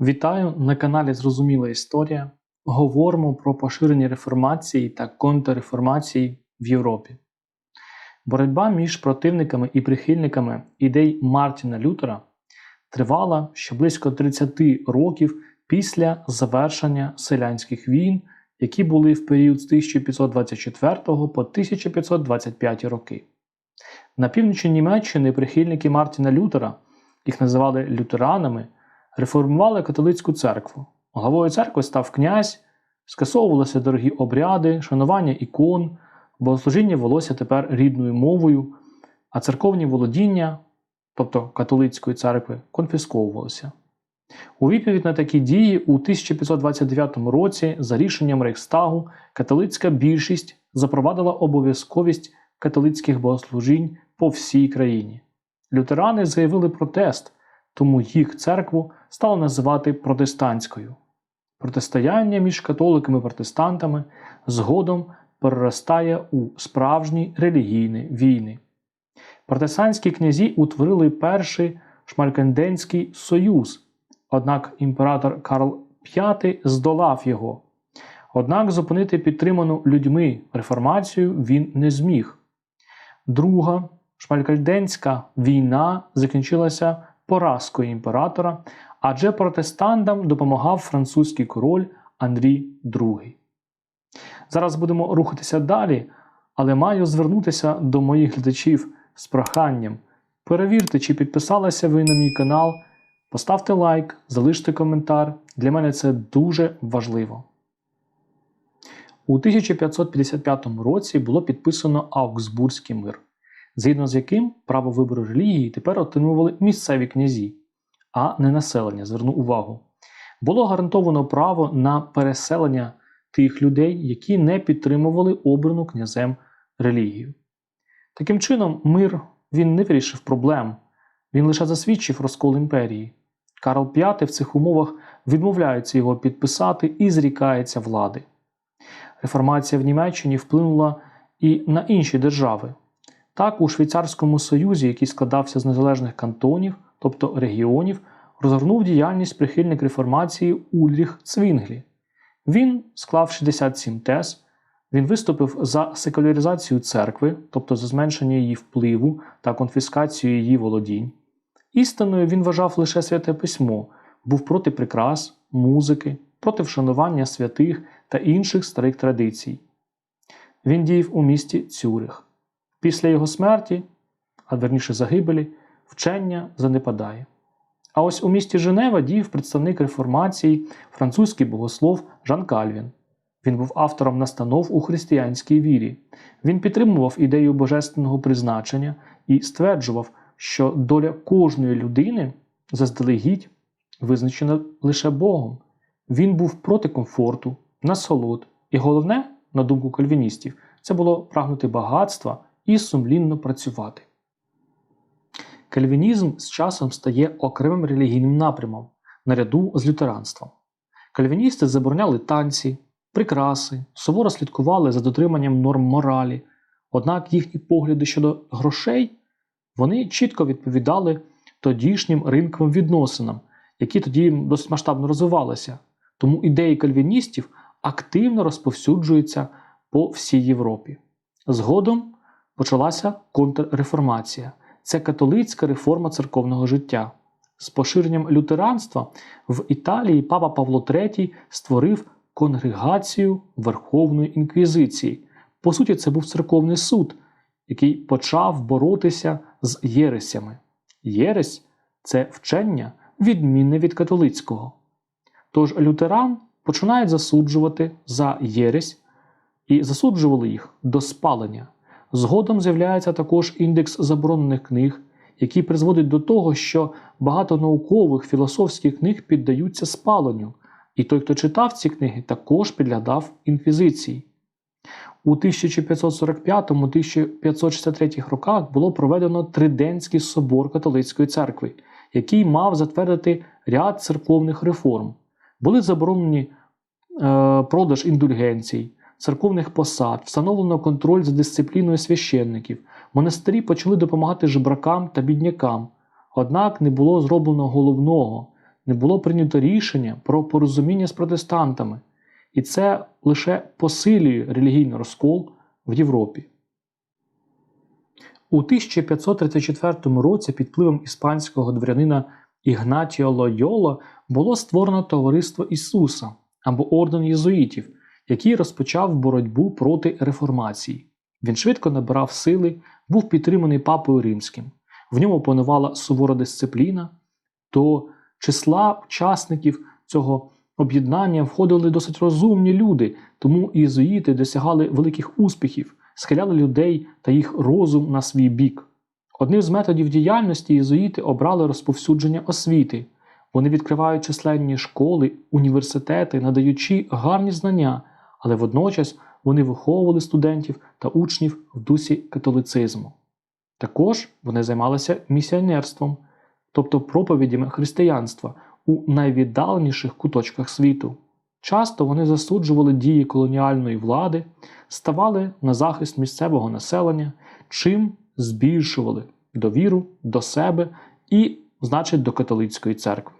Вітаю на каналі Зрозуміла Історія. Говоримо про поширення реформації та контрреформації в Європі. Боротьба між противниками і прихильниками ідей Мартіна Лютера тривала ще близько 30 років після завершення селянських війн, які були в період з 1524 по 1525 роки. На півночі Німеччини прихильники Мартіна Лютера, їх називали лютеранами, реформували католицьку церкву. Главою церкви став князь, скасовувалися дорогі обряди, шанування ікон, богослужіння велося тепер рідною мовою, а церковні володіння, тобто католицької церкви, конфісковувалися. У відповідь на такі дії у 1529 році за рішенням Рейхстагу католицька більшість запровадила обов'язковість католицьких богослужінь по всій країні. Лютерани заявили протест, тому їх церкву стали називати протестантською. Протистояння між католиками і протестантами згодом переростає у справжні релігійні війни. Протестантські князі утворили перший Шмалькенденський союз, однак імператор Карл V здолав його. Однак зупинити підтриману людьми реформацію він не зміг. Друга Шмалькальденська війна закінчилася поразкою імператора, адже протестантам допомагав французький король Андрій II. Зараз будемо рухатися далі, але маю звернутися до моїх глядачів з проханням. Перевірте, чи підписалися ви на мій канал, поставте лайк, залиште коментар. Для мене це дуже важливо. У 1555 році було підписано Аугсбурзький мир, згідно з яким право вибору релігії тепер отримували місцеві князі, а не населення. Зверну увагу. Було гарантовано право на переселення тих людей, які не підтримували обрану князем релігію. Таким чином, мир він не вирішив проблем, він лише засвідчив розкол імперії. Карл V в цих умовах відмовляється його підписати і зрікається влади. Реформація в Німеччині вплинула і на інші держави. Так, у Швейцарському Союзі, який складався з незалежних кантонів, тобто регіонів, розгорнув діяльність прихильник реформації Ульріх Цвінглі. Він склав 67 тез, він виступив за секуляризацію церкви, тобто за зменшення її впливу та конфіскацію її володінь. Істинною він вважав лише святе письмо, був проти прикрас, музики, проти вшанування святих та інших старих традицій. Він діяв у місті Цюрих. Після його смерті, а верніше загибелі, вчення занепадає. А ось у місті Женева діяв представник реформації, французький богослов Жан Кальвін. Він був автором настанов у християнській вірі. Він підтримував ідею божественного призначення і стверджував, що доля кожної людини заздалегідь визначена лише Богом. Він був проти комфорту, насолод, і головне, на думку кальвіністів, це було прагнути багатства і сумлінно працювати. Кальвінізм з часом стає окремим релігійним напрямом наряду з лютеранством. Кальвіністи забороняли танці, прикраси, суворо слідкували за дотриманням норм моралі, однак їхні погляди щодо грошей вони чітко відповідали тодішнім ринковим відносинам, які тоді досить масштабно розвивалися. Тому ідеї кальвіністів активно розповсюджуються по всій Європі. Згодом почалася контрреформація це католицька реформа церковного життя. З поширенням лютеранства в Італії папа Павло III створив конгрегацію Верховної інквізиції. По суті, це був церковний суд, який почав боротися з єресями. Єресь це вчення, відмінне від католицького. Тож лютеран починають засуджувати за єресь і засуджували їх до спалення. Згодом з'являється також індекс заборонених книг, який призводить до того, що багато наукових філософських книг піддаються спаленню, і той, хто читав ці книги, також підглядав інквізиції. У 1545-1563 роках було проведено Триденський собор католицької церкви, який мав затвердити ряд церковних реформ. Були заборонені е, продаж індульгенцій, церковних посад, встановлено контроль за дисципліною священників, монастирі почали допомагати жебракам та біднякам. Однак не було зроблено головного не було прийнято рішення про порозуміння з протестантами, і це лише посилює релігійний розкол в Європі. У 1534 році під впливом іспанського дворянина Ігнатіо Лойоло було створено Товариство Ісуса або Орден Єзуїтів, який розпочав боротьбу проти реформації. Він швидко набирав сили, був підтриманий папою римським. В ньому панувала сувора дисципліна. До числа учасників цього об'єднання входили досить розумні люди, тому єзуїти досягали великих успіхів, схиляли людей та їх розум на свій бік. Одним з методів діяльності єзуїти обрали розповсюдження освіти. Вони відкривають численні школи, університети, надаючи гарні знання, але водночас вони виховували студентів та учнів в дусі католицизму. Також вони займалися місіонерством, тобто проповідями християнства у найвіддаленіших куточках світу. Часто вони засуджували дії колоніальної влади, ставали на захист місцевого населення, чим збільшували довіру до себе і, значить, до католицької церкви.